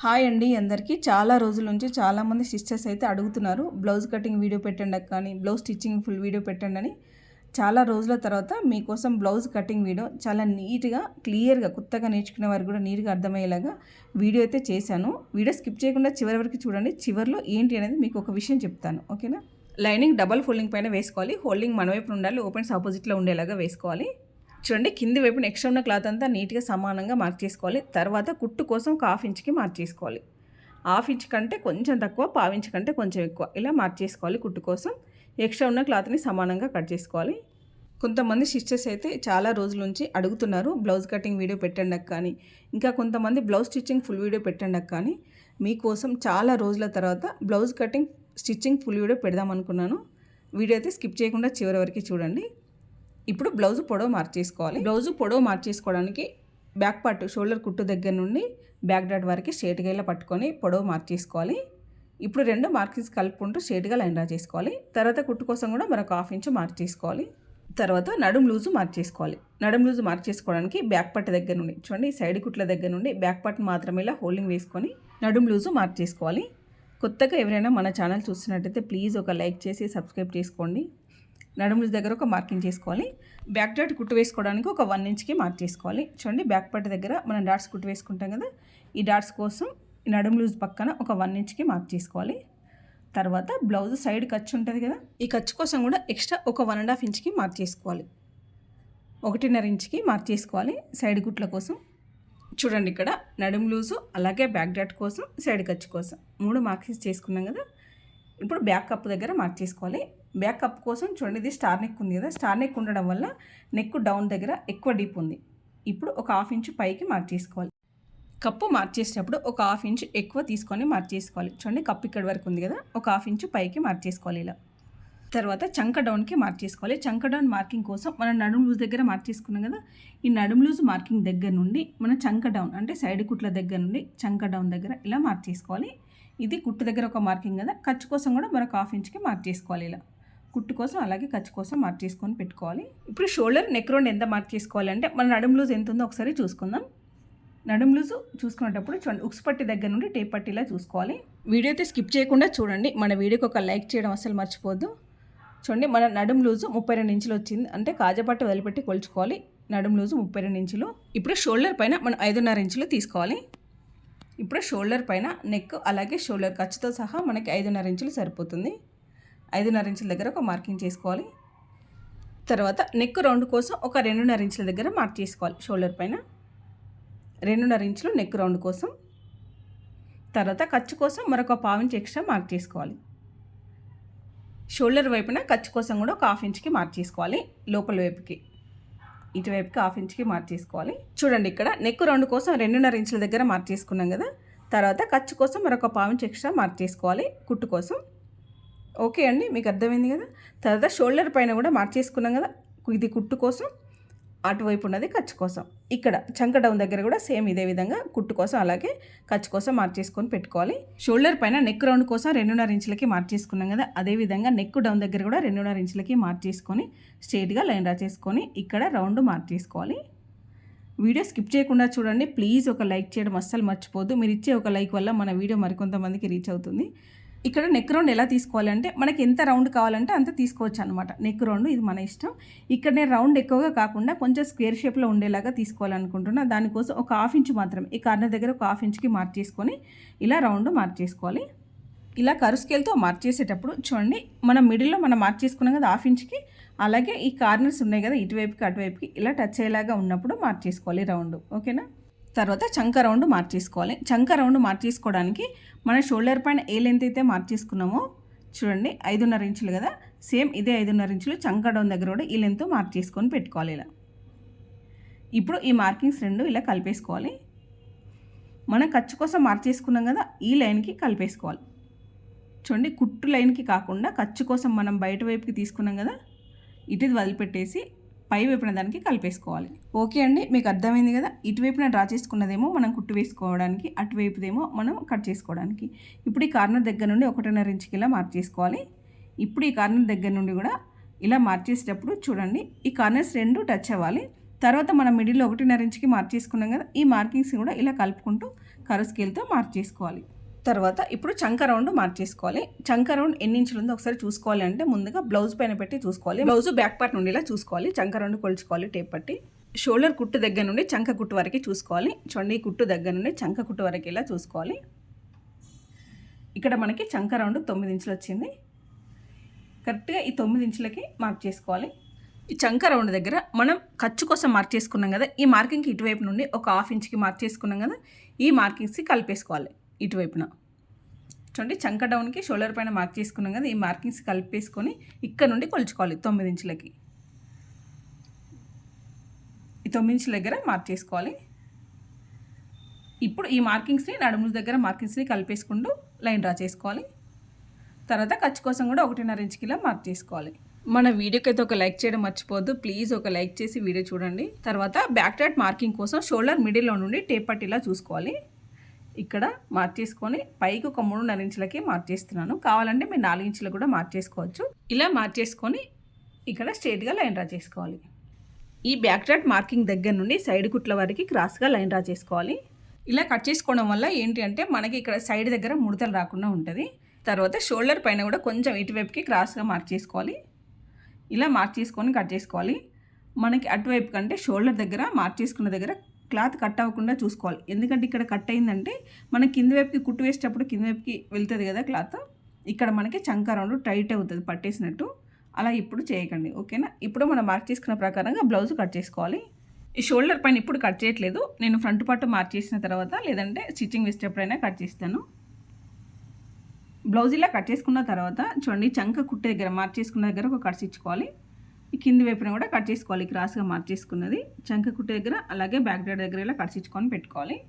Hi అండి అందరికీ. చాలా రోజుల నుంచి చాలామంది సిస్టర్స్ అయితే అడుగుతున్నారు బ్లౌజ్ కటింగ్ వీడియో పెట్టండి కానీ బ్లౌజ్ స్టిచ్చింగ్ ఫుల్ వీడియో పెట్టండి అని. చాలా రోజుల తర్వాత మీకోసం బ్లౌజ్ కటింగ్ వీడియో చాలా నీట్గా క్లియర్గా కొత్తగా నేర్చుకునే వారికి కూడా నీట్గా అర్థమయ్యేలాగా వీడియో అయితే చేశాను. వీడియో స్కిప్ చేయకుండా చివరి వరకు చూడండి. చివరిలో ఏంటి అనేది మీకు ఒక విషయం చెప్తాను. ఓకేనా? లైనింగ్ డబల్ ఫోల్డింగ్ పైన వేసుకోవాలి. హోల్డింగ్ మన వైపు ఉండాలి ఓపెన్స్ ఆపోజిట్లో ఉండేలాగా వేసుకోవాలి. చూడండి కింది వైపున ఎక్స్ట్రా ఉన్న క్లాత్ అంతా నీట్గా సమానంగా మార్క్ చేసుకోవాలి. తర్వాత కుట్టు కోసం ఒక హాఫ్ ఇంచ్కి మార్క్ చేసుకోవాలి. హాఫ్ ఇంచ్ కంటే కొంచెం తక్కువ పావు ఇంచ్ కంటే కొంచెం ఎక్కువ. ఇలా మార్క్ చేసుకోవాలి కుట్టు కోసం. ఎక్స్ట్రా ఉన్న క్లాత్ని సమానంగా కట్ చేసుకోవాలి. కొంతమంది సిస్టర్స్ అయితే చాలా రోజుల నుంచి అడుగుతున్నారు బ్లౌజ్ కటింగ్ వీడియో పెట్టండి కానీ ఇంకా కొంతమంది బ్లౌజ్ స్టిచ్చింగ్ ఫుల్ వీడియో పెట్టండి కానీ మీకోసం చాలా రోజుల తర్వాత blouse cutting stitching full video పెడదాం అనుకున్నాను. వీడియో అయితే స్కిప్ చేయకుండా చివరి వరకు చూడండి. ఇప్పుడు బ్లౌజ్ పొడవు మార్చేసుకోవాలి. బ్లౌజ్ పొడవు మార్చేసుకోవడానికి బ్యాక్ పార్ట్ షోల్డర్ కుట్టు దగ్గర నుండి బ్యాక్ డాట్ వరకు స్ట్రేట్గా ఇలా పట్టుకొని పొడవు మార్చేసుకోవాలి. ఇప్పుడు రెండు మార్కింగ్స్ కలుపుకుంటూ స్ట్రేట్గా లైన్ డ్రా చేసుకోవాలి. తర్వాత కుట్టు కోసం కూడా మరొక హాఫ్ ఇంచ్ మార్చేసుకోవాలి. తర్వాత నడుం లూజు మార్చేసుకోవాలి. నడుం లూజు మార్చేసుకోవడానికి బ్యాక్ పట్టు దగ్గర నుండి చూడండి సైడ్ కుట్ల దగ్గర నుండి బ్యాక్ పట్టు మాత్రమే ఇలా హోల్డింగ్ వేసుకొని నడుం లూజు మార్చేసుకోవాలి. కొత్తగా ఎవరైనా మన ఛానల్ చూస్తున్నట్టయితే ప్లీజ్ ఒక లైక్ చేసి సబ్స్క్రైబ్ చేసుకోండి. నడుముల దగ్గర ఒక మార్కింగ్ చేసుకోవాలి. బ్యాక్ డాట్ కుట్టు వేసుకోవడానికి ఒక వన్ ఇంచ్కి మార్క్ చేసుకోవాలి. చూడండి బ్యాక్ పార్ట్ దగ్గర మనం డాట్స్ కుట్టు వేసుకుంటాం కదా ఈ డాట్స్ కోసం ఈ నడుము లూజ్ పక్కన ఒక వన్ ఇంచ్కి మార్క్ చేసుకోవాలి. తర్వాత బ్లౌజ్ సైడ్ ఖర్చు ఉంటుంది కదా ఈ ఖర్చు కోసం కూడా ఎక్స్ట్రా ఒక వన్ అండ్ హాఫ్ ఇంచ్కి మార్క్ చేసుకోవాలి. ఒకటిన్నర ఇంచ్కి మార్క్ చేసుకోవాలి సైడ్ గుట్ల కోసం. చూడండి ఇక్కడ నడుము లూజు అలాగే బ్యాక్ డాట్ కోసం సైడ్ ఖర్చు కోసం. మూడు మార్క్స్ చేసుకున్నాం కదా ఇప్పుడు బ్యాక్ కప్ దగ్గర మార్క్ చేసుకోవాలి. బ్యాకప్ కోసం చూడండి ఇది స్టార్ నెక్ ఉంది కదా స్టార్ నెక్ ఉండడం వల్ల నెక్ డౌన్ దగ్గర ఎక్కువ డీప్ ఉంది. ఇప్పుడు ఒక హాఫ్ ఇంచ్ పైకి మార్క్ చేసుకోవాలి. కప్పు మార్చేసేటప్పుడు ఒక హాఫ్ ఇంచ్ ఎక్కువ తీసుకొని మార్చేసుకోవాలి చూడండి కప్పు ఇక్కడ వరకు ఉంది కదా ఒక హాఫ్ ఇంచ్ పైకి మార్చేసుకోవాలి ఇలా. తర్వాత చంక డౌన్కి మార్క్ చేసుకోవాలి. చంక డౌన్ మార్కింగ్ కోసం మనం నడుము లూజ్ దగ్గర మార్క్ చేసుకున్నాం కదా ఈ నడుము లూజ్ మార్కింగ్ దగ్గర నుండి మన చంక డౌన్ అంటే సైడ్ కుట్ల దగ్గర నుండి చంక డౌన్ దగ్గర ఇలా మార్క్ చేసుకోవాలి. ఇది కుట్టు దగ్గర ఒక మార్కింగ్ కదా ఖర్చు కోసం కూడా మరొక హాఫ్ ఇంచ్కి మార్క్ చేసుకోవాలి ఇలా. కుట్టు కోసం అలాగే ఖర్చు కోసం మార్క్ చేసుకొని పెట్టుకోవాలి. ఇప్పుడు షోల్డర్ నెక్ రౌండ్ ఎంత మార్క్ చేసుకోవాలంటే మన నడుము లూజ్ ఎంత ఉందో ఒకసారి చూసుకుందాం. నడుము లూజు చూసుకునేటప్పుడు చూడండి ఉక్స్ పట్టి దగ్గర నుండి టేప్ పట్టిలా చూసుకోవాలి. వీడియో అయితే స్కిప్ చేయకుండా చూడండి. మన వీడియోకి ఒక లైక్ చేయడం అసలు మర్చిపోద్దు. చూడండి మన నడుము లూజు ముప్పై రెండు ఇంచులు వచ్చింది. అంటే కాజపట్టు వదిలిపెట్టి కొలుచుకోవాలి. నడుము లూజు ముప్పై రెండు ఇంచులు. ఇప్పుడు షోల్డర్ పైన మనం ఐదున్నర ఇంచులు తీసుకోవాలి. ఇప్పుడు షోల్డర్ పైన నెక్ అలాగే షోల్డర్ ఖర్చుతో సహా మనకి ఐదున్నర ఇంచులు సరిపోతుంది. ఐదున్నర ఇంచుల దగ్గర ఒక మార్కింగ్ చేసుకోవాలి. తర్వాత నెక్ రౌండ్ కోసం ఒక రెండున్నర ఇంచుల దగ్గర మార్క్ చేసుకోవాలి షోల్డర్ పైన. రెండున్నర ఇంచులు నెక్ రౌండ్ కోసం. తర్వాత ఖర్చు కోసం మరొక పావించి ఎక్స్ట్రా మార్క్ చేసుకోవాలి. షోల్డర్ వైపున ఖర్చు కోసం కూడా ఒక హాఫ్ ఇంచ్కి మార్క్ చేసుకోవాలి లోపల వైపుకి. ఇటువైపుకి హాఫ్ ఇంచ్కి మార్క్ చేసుకోవాలి. చూడండి ఇక్కడ నెక్ రౌండ్ కోసం రెండున్నర ఇంచుల దగ్గర మార్క్ చేసుకున్నాం కదా. తర్వాత ఖర్చు కోసం మరొక పావించి ఎక్స్ట్రా మార్క్ చేసుకోవాలి కుట్టు కోసం. ఓకే అండి మీకు అర్థమైంది కదా? తర్వాత షోల్డర్ పైన కూడా మార్చేసుకున్నాం కదా? ఇది కుట్టు కోసం అటువైపు ఉన్నది ఖర్చు కోసం. ఇక్కడ చంక డౌన్ దగ్గర కూడా సేమ్ ఇదే విధంగా కుట్టు కోసం అలాగే ఖర్చు కోసం మార్చేసుకొని పెట్టుకోవాలి. షోల్డర్ పైన నెక్ రౌండ్ కోసం రెండున్నర ఇంచులకి మార్చేసుకున్నాం కదా? అదే విధంగా నెక్ డౌన్ దగ్గర కూడా రెండున్నర ఇంచులకి మార్చేసుకొని స్ట్రేట్గా లైన్ డ్రా చేసుకొని ఇక్కడ రౌండ్ మార్చేసుకోవాలి వీడియో స్కిప్ చేయకుండా చూడండి. ప్లీజ్ ఒక లైక్ చేయడం అస్సలు మర్చిపోద్దు మీరు ఇచ్చే ఒక లైక్ వల్ల మన వీడియో మరికొంతమందికి రీచ్ అవుతుంది. ఇక్కడ నెక్ రౌండ్ ఎలా తీసుకోవాలంటే మనకి ఎంత రౌండ్ కావాలంటే అంత తీసుకోవచ్చు అనమాట నెక్ రౌండ్ ఇది మన ఇష్టం. ఇక్కడ నేను రౌండ్ ఎక్కువగా కాకుండా కొంచెం స్క్వేర్ షేప్లో ఉండేలాగా తీసుకోవాలనుకుంటున్నా. దానికోసం ఒక హాఫ్ ఇంచ్ మాత్రమే ఈ కార్నర్ దగ్గర ఒక హాఫ్ ఇంచ్కి మార్క్ చేసుకొని ఇలా రౌండ్ మార్క్ చేసుకోవాలి. ఇలా కరు స్కేల్తో మార్క్ చేసేటప్పుడు చూడండి మనం మిడిల్లో మనం మార్క్ చేసుకున్నాం కదా హాఫ్ ఇంచ్కి అలాగే ఈ కార్నర్స్ ఉన్నాయి కదా ఇటువైపుకి అటువైపుకి ఇలా టచ్ అయ్యేలాగా ఉన్నప్పుడు మార్క్ చేసుకోవాలి రౌండ్ ఓకేనా తర్వాత చంక రౌండ్ మార్చేసుకోవాలి. చంక రౌండ్ మార్చేసుకోవడానికి మన షోల్డర్ పైన ఏ లెంత్ అయితే మార్చేసుకున్నామో చూడండి ఐదున్నర ఇంచులు కదా? సేమ్ ఇదే ఐదున్నర ఇంచులు చంక డౌన్ దగ్గర కూడా ఈ లెంత్ మార్క్ చేసుకొని పెట్టుకోవాలి ఇలా. ఇప్పుడు ఈ మార్కింగ్స్ రెండు ఇలా కలిపేసుకోవాలి. మనం ఖర్చు కోసం మార్క్ చేసుకున్నాం కదా ఈ లైన్కి కలిపేసుకోవాలి. చూడండి కుట్టు లైన్కి కాకుండా ఖర్చు కోసం మనం బయట వైపుకి తీసుకున్నాం కదా ఇటు వదిలిపెట్టేసి పై వైపున దానికి కలిపేసుకోవాలి. ఓకే అండి మీకు అర్థమైంది కదా? ఇటువైపున డ్రా చేసుకున్నదేమో మనం కుట్టు వేసుకోవడానికి అటువైపుదేమో మనం కట్ చేసుకోవడానికి. ఇప్పుడు ఈ కార్నర్ దగ్గర నుండి ఒకటిన్నర ఇంచుకి ఇలా మార్క్ చేసుకోవాలి. ఇప్పుడు ఈ కార్నర్ దగ్గర నుండి కూడా ఇలా మార్చేసేటప్పుడు చూడండి ఈ కార్నర్స్ రెండు టచ్ అవ్వాలి. తర్వాత మనం మిడిల్లో ఒకటిన్నర ఇంచుకి మార్క్ చేసుకున్నాం కదా ఈ మార్కింగ్స్ కూడా ఇలా కలుపుకుంటూ కరు స్కేల్తో మార్క్ చేసుకోవాలి. తర్వాత ఇప్పుడు చంక రౌండ్ మార్చేసుకోవాలి. చంక రౌండ్ ఎన్ని ఇంచులు ఉందో ఒకసారి చూసుకోవాలి అంటే ముందుగా బ్లౌజ్ పైన పెట్టి చూసుకోవాలి. బ్లౌజ్ బ్యాక్ పార్ట్ నుండి ఇలా చూసుకోవాలి. చంక రౌండ్ కొలుచుకోవాలి టేప్ పట్టి. షోల్డర్ కుట్టు దగ్గర నుండి చంక కుట్టు వరకు చూసుకోవాలి. చూడండి కుట్టు దగ్గర నుండి చంక కుట్టు వరకు ఇలా చూసుకోవాలి. ఇక్కడ మనకి చంక రౌండ్ తొమ్మిది ఇంచులు వచ్చింది. కరెక్ట్గా ఈ తొమ్మిది ఇంచులకి మార్క్ చేసుకోవాలి. ఈ చంక రౌండ్ దగ్గర మనం ఖర్చు కోసం మార్క్ చేసుకున్నాం కదా ఈ మార్కింగ్కి ఇటువైపు నుండి ఒక హాఫ్ ఇంచ్కి మార్క్ చేసుకున్నాం కదా ఈ మార్కింగ్స్కి కలిపేసుకోవాలి. ఇటువైపున. చూడండి చంక డౌన్కి షోల్డర్ పైన మార్క్ చేసుకున్నాం కదా ఈ మార్కింగ్స్ కలిపేసుకొని ఇక్కడ నుండి కొలుచుకోవాలి తొమ్మిది ఇంచులకి. ఈ తొమ్మిది ఇంచుల దగ్గర మార్క్ చేసుకోవాలి. ఇప్పుడు ఈ మార్కింగ్స్ని నడుముల దగ్గర మార్కింగ్స్ని కలిపేసుకుంటూ లైన్ డ్రా చేసుకోవాలి. తర్వాత ఖర్చు కోసం కూడా ఒకటిన్నర ఇంచుకిలా మార్క్ చేసుకోవాలి. మన వీడియోకి అయితే ఒక లైక్ చేయడం మర్చిపోవద్దు. ప్లీజ్ ఒక లైక్ చేసి వీడియో చూడండి. తర్వాత బ్యాక్ డాట్ మార్కింగ్ కోసం షోల్డర్ మిడిల్లో నుండి టేప్ పట్టిలా చూసుకోవాలి. ఇక్కడ మార్చేసుకొని పైకి ఒక మూడున్నర ఇంచులకి మార్చేస్తున్నాను. కావాలంటే మీరు నాలుగు ఇంచులు కూడా మార్చేసుకోవచ్చు. ఇలా మార్చేసుకొని ఇక్కడ స్ట్రేట్గా లైన్ డ్రా చేసుకోవాలి. ఈ బ్యాక్ డాట్ మార్కింగ్ దగ్గర నుండి సైడ్ కుట్ల వరకు క్రాస్గా లైన్ డ్రా చేసుకోవాలి. ఇలా కట్ చేసుకోవడం వల్ల ఏంటి అంటే మనకి ఇక్కడ సైడ్ దగ్గర ముడతలు రాకుండా ఉంటుంది. తర్వాత షోల్డర్ పైన కూడా కొంచెం ఇటువైపుకి క్రాస్గా మార్క్ చేసుకోవాలి. ఇలా మార్క్ చేసుకొని కట్ చేసుకోవాలి. మనకి అటువైపు కంటే షోల్డర్ దగ్గర మార్క్ చేసుకున్న దగ్గర క్లాత్ కట్ అవ్వకుండా చూసుకోవాలి. ఎందుకంటే ఇక్కడ కట్ అయిందంటే మనం కింద వైపుకి కుట్టు వేసేటప్పుడు కింద వైపుకి వెళ్తుంది కదా క్లాత్. ఇక్కడ మనకి చంక రౌండ్ టైట్ అవుతుంది పట్టేసినట్టు. అలా ఇప్పుడు చేయకండి. ఓకేనా? ఇప్పుడు మనం మార్క్ చేసుకున్న ప్రకారంగా బ్లౌజ్ కట్ చేసుకోవాలి. ఈ షోల్డర్ పైన ఇప్పుడు కట్ చేయట్లేదు. నేను ఫ్రంట్ పార్ట్ మార్క్ చేసిన తర్వాత లేదంటే స్టిచ్చింగ్ వేసేటప్పుడైనా కట్ చేస్తాను. బ్లౌజ్ ఇలా కట్ చేసుకున్న తర్వాత చూడండి చంక కుట్టే దగ్గర మార్క్ చేసుకున్న దగ్గర ఒక కట్స్ ఇచ్చుకోవాలి కింది వైపున కూడా కట్ చేసుకోవాలి. క్రాస్గా మార్చేసుకున్నది. చంక కుట్టే దగ్గర అలాగే బ్యాక్ డైడ్ దగ్గర ఇలా కట్స్ పెట్టుకోవాలి.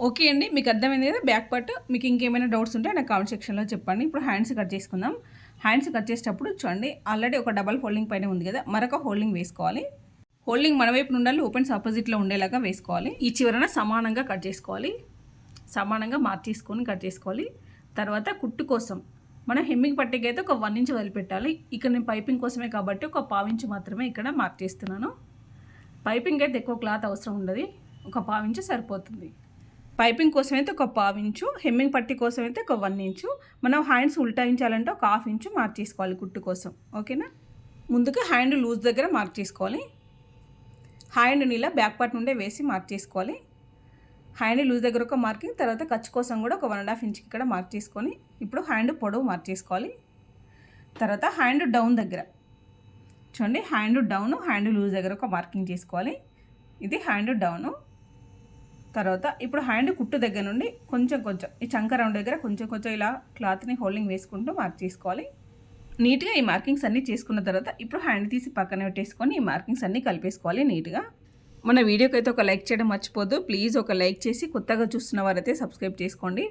ఓకే అండి. మీకు అర్థమైంది కదా? Back part. మీకు ఇంకేమైనా డౌట్స్ ఉంటే నాకు కామెంట్ సెక్షన్లో చెప్పండి. ఇప్పుడు హ్యాండ్స్ కట్ చేసుకుందాం. హ్యాండ్స్ కట్ చేసేటప్పుడు చూడండి ఆల్రెడీ ఒక డబల్ హోల్డింగ్ పైన ఉంది కదా? మరొక హోల్డింగ్ వేసుకోవాలి. హోల్డింగ్ మన వైపు ఉండాలి ఓపెన్స్ ఆపోజిట్లో ఉండేలాగా వేసుకోవాలి. ఈ చివరన సమానంగా కట్ చేసుకోవాలి. సమానంగా మార్చేసుకొని కట్ చేసుకోవాలి. తర్వాత కుట్టు కోసం మనం హెమ్మింగ్ పట్టికి అయితే ఒక వన్ ఇంచ్ వదిలిపెట్టాలి. ఇక్కడ నేను పైపింగ్ కోసమే కాబట్టి ఒక పావించు మాత్రమే ఇక్కడ మార్క్ చేస్తున్నాను. పైపింగ్ అయితే ఎక్కువ క్లాత్ అవసరం ఉండదు. ఒక పావించు సరిపోతుంది. పైపింగ్ కోసం అయితే ఒక పావించు హెమ్మింగ్ పట్టి కోసం అయితే ఒక వన్ ఇంచు. మనం హ్యాండ్స్ ఉల్టాయించాలంటే ఒక హాఫ్ ఇంచు మార్క్ చేసుకోవాలి కుట్టు కోసం. ఓకేనా? ముందుగా హ్యాండ్ లూజ్ దగ్గర మార్క్ చేసుకోవాలి. హ్యాండ్ ఇలా బ్యాక్ పార్ట్ నుండే వేసి మార్క్ చేసుకోవాలి. హ్యాండ్ లూజ్ దగ్గర ఒక మార్కింగ్ తర్వాత ఖర్చు కోసం కూడా ఒక వన్ అండ్ హాఫ్ ఇంచ్కి ఇక్కడ మార్క్ చేసుకొని ఇప్పుడు హ్యాండ్ పొడవు మార్క్ చేసుకోవాలి. తర్వాత హ్యాండ్ డౌన్ దగ్గర. చూడండి హ్యాండ్ డౌన్ హ్యాండ్ లూజ్ దగ్గర ఒక మార్కింగ్ చేసుకోవాలి. ఇది హ్యాండ్ డౌను. తర్వాత ఇప్పుడు హ్యాండ్ కుట్టు దగ్గర నుండి కొంచెం కొంచెం ఈ చంక రౌండ్ దగ్గర కొంచెం కొంచెం ఇలా క్లాత్ని హోల్డింగ్ వేసుకుంటూ మార్క్ చేసుకోవాలి. నీట్గా ఈ మార్కింగ్స్ అన్నీ చేసుకున్న తర్వాత ఇప్పుడు హ్యాండ్ తీసి పక్కన పెట్టేసుకొని ఈ మార్కింగ్స్ అన్నీ కలిపేసుకోవాలి నీట్గా. మన వీడియోకి అయితే ఒక లైక్ చేయడం మర్చిపోద్దు. ప్లీజ్ ఒక లైక్ చేసి కొత్తగా చూస్తున్న వారైతే సబ్స్క్రైబ్ చేసుకోండి.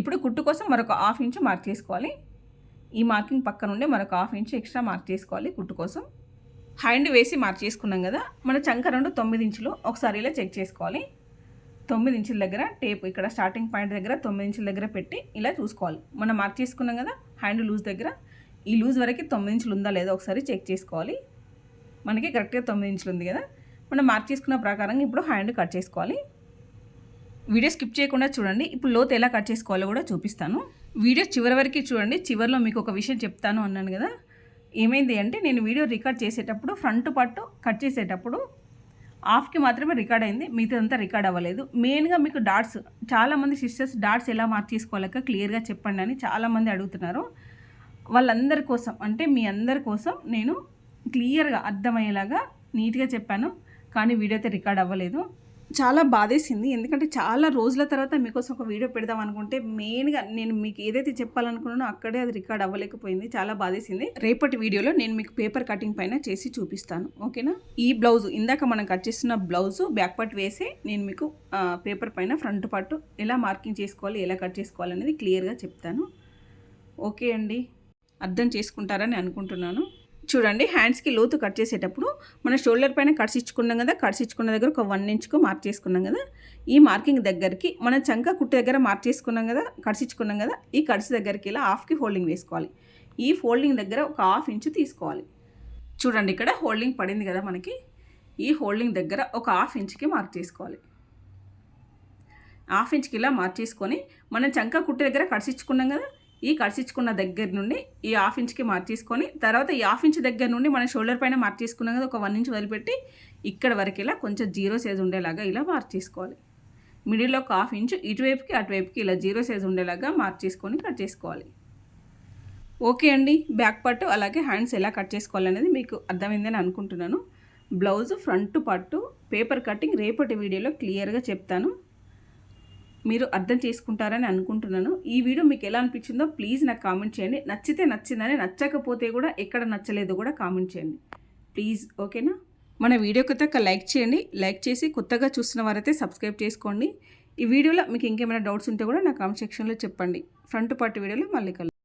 ఇప్పుడు కుట్టు కోసం మరొక హాఫ్ ఇంచు మార్క్ చేసుకోవాలి. ఈ మార్కింగ్ పక్క నుండి మరొక హాఫ్ ఇంచు ఎక్స్ట్రా మార్క్ చేసుకోవాలి కుట్టు కోసం. హ్యాండ్ వేసి మార్క్ చేసుకున్నాం కదా మన చంక రెండు తొమ్మిది ఇంచులు ఒకసారి ఇలా చెక్ చేసుకోవాలి. తొమ్మిది ఇంచుల దగ్గర టేప్ ఇక్కడ స్టార్టింగ్ పాయింట్ దగ్గర తొమ్మిది ఇంచుల దగ్గర పెట్టి ఇలా చూసుకోవాలి. మనం మార్క్ చేసుకున్నాం కదా హ్యాండ్ లూజ్ దగ్గర. ఈ లూజ్ వరకు తొమ్మిది ఇంచులు ఉందా లేదా ఒకసారి చెక్ చేసుకోవాలి. మనకి కరెక్ట్గా తొమ్మిది ఇంచులు ఉంది కదా మనం మార్క్ చేసుకున్న ప్రకారంగా ఇప్పుడు హ్యాండ్ కట్ చేసుకోవాలి. వీడియో స్కిప్ చేయకుండా చూడండి. ఇప్పుడు లోతు ఎలా కట్ చేసుకోవాలో కూడా చూపిస్తాను. వీడియో చివరి వరకు చూడండి. చివరిలో మీకు ఒక విషయం చెప్తాను అన్నాను కదా. ఏమైంది అంటే నేను వీడియో రికార్డ్ చేసేటప్పుడు ఫ్రంట్ పట్టు కట్ చేసేటప్పుడు హాఫ్కి మాత్రమే రికార్డ్ అయింది. మిగతాదంతా రికార్డ్ అవ్వలేదు. మెయిన్గా మీకు డాట్స్ చాలామంది సిస్టర్స్ డాట్స్ ఎలా మార్క్ చేసుకోలేక క్లియర్గా చెప్పండి అని చాలామంది అడుగుతున్నారు. వాళ్ళందరి కోసం అంటే మీ అందరి కోసం నేను క్లియర్గా అర్థమయ్యేలాగా నీట్గా చెప్పాను. కానీ వీడియో అయితే రికార్డ్ అవ్వలేదు. చాలా బాధేసింది. ఎందుకంటే చాలా రోజుల తర్వాత మీకోసం ఒక వీడియో పెడదాం అనుకుంటే మెయిన్గా నేను మీకు ఏదైతే చెప్పాలనుకున్నానో అక్కడే అది రికార్డ్ అవ్వలేకపోయింది. చాలా బాధేసింది. రేపటి వీడియోలో నేను మీకు పేపర్ కటింగ్ పైన చేసి చూపిస్తాను. ఓకేనా? ఈ బ్లౌజ్ ఇందాక మనం కట్ చేస్తున్న బ్లౌజ్ బ్యాక్ పార్ట్ వేసి నేను మీకు పేపర్ పైన ఫ్రంట్ పార్ట్ ఎలా మార్కింగ్ చేసుకోవాలి ఎలా కట్ చేసుకోవాలి అనేది క్లియర్గా చెప్తాను. ఓకే అండి. అర్థం చేసుకుంటారని అనుకుంటున్నాను. చూడండి హ్యాండ్స్కి లోతు కట్ చేసేటప్పుడు మన షోల్డర్ పైన కట్స్ ఇచ్చుకున్నాం కదా కట్స్ ఇచ్చుకున్న దగ్గర ఒక వన్ ఇంచ్కు మార్క్ చేసుకున్నాం కదా ఈ మార్కింగ్ దగ్గరికి మన చంక కుట్టు దగ్గర మార్క్ చేసుకున్నాం కదా కట్స్ ఇచ్చుకున్నాం కదా ఈ కట్స్ దగ్గరికి ఇలా హాఫ్కి హోల్డింగ్ వేసుకోవాలి. ఈ ఫోల్డింగ్ దగ్గర ఒక హాఫ్ ఇంచు తీసుకోవాలి. చూడండి ఇక్కడ హోల్డింగ్ పడింది కదా మనకి ఈ హోల్డింగ్ దగ్గర ఒక హాఫ్ ఇంచ్కి మార్క్ చేసుకోవాలి. హాఫ్ ఇంచ్కి ఇలా మార్చేసుకొని మనం చంక కుట్టు దగ్గర కడిసిచ్చుకున్నాం కదా ఈ కడిసిచ్చుకున్న దగ్గర నుండి ఈ హాఫ్ ఇంచ్కి మార్చేసుకొని తర్వాత ఈ హాఫ్ ఇంచ్ దగ్గర నుండి మన షోల్డర్ పైన మార్చేసుకున్నాం కదా ఒక వన్ ఇంచ్ వదిలిపెట్టి ఇక్కడ వరకు ఇలా కొంచెం జీరో సైజ్ ఉండేలాగా ఇలా మార్చేసుకోవాలి. మిడిల్లో ఒక హాఫ్ ఇంచ్ ఇటువైపుకి అటువైపుకి ఇలా జీరో సైజ్ ఉండేలాగా మార్చేసుకొని కట్ చేసుకోవాలి. ఓకే అండి బ్యాక్ పార్ట్ అలాగే హ్యాండ్స్ ఎలా కట్ చేసుకోవాలనేది మీకు అర్థమైందని అనుకుంటున్నాను. బ్లౌజ్ ఫ్రంట్ పట్టు పేపర్ కటింగ్ రేపటి వీడియోలో క్లియర్గా చెప్తాను. మీరు అర్థం చేసుకుంటారని అనుకుంటున్నాను. ఈ వీడియో మీకు ఎలా అనిపించిందో ప్లీజ్ నాకు కామెంట్ చేయండి. నచ్చితే నచ్చిందని నచ్చకపోతే కూడా ఎక్కడ నచ్చలేదో కూడా కామెంట్ చేయండి. ప్లీజ్ ఓకేనా? మన వీడియోకి తక్క లైక్ చేయండి. లైక్ చేసి కొత్తగా చూస్తున్న వారైతే సబ్స్క్రైబ్ చేసుకోండి. ఈ వీడియోలో మీకు ఇంకేమైనా డౌట్స్ ఉంటే కూడా నా కామెంట్ సెక్షన్లో చెప్పండి. ఫ్రంట్ పార్ట్ వీడియోలో మళ్ళీ కలుద్దాం.